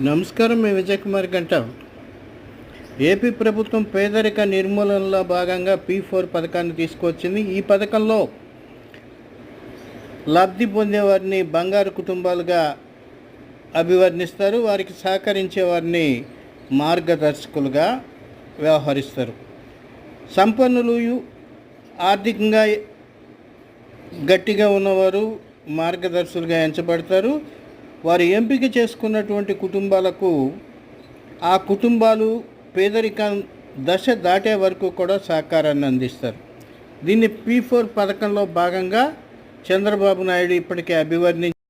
నమస్కారం మేము విజయ్ కుమార్ గంట ఏపీ ప్రభుత్వం పేదరిక నిర్మూలనలో భాగంగా పీ ఫోర్ పథకాన్ని తీసుకొచ్చింది ఈ పథకంలో లబ్ధి పొందేవారిని బంగారు కుటుంబాలుగా అభివర్ణిస్తారు. వారికి సహకరించే వారిని మార్గదర్శకులుగా వ్యవహరిస్తారు. సంపన్నులు ఆర్థికంగా గట్టిగా ఉన్నవారు మార్గదర్శులుగా ఎంచబడతారు. వారు ఎంపిక చేసుకున్నటువంటి కుటుంబాలకు ఆ కుటుంబాలు పేదరికం దశ దాటే వరకు కూడా సహకారాన్ని అందిస్తారు. దీన్ని పీ ఫోర్ పథకంలో భాగంగా చంద్రబాబు నాయుడు ఇప్పటికే అభివర్ణించి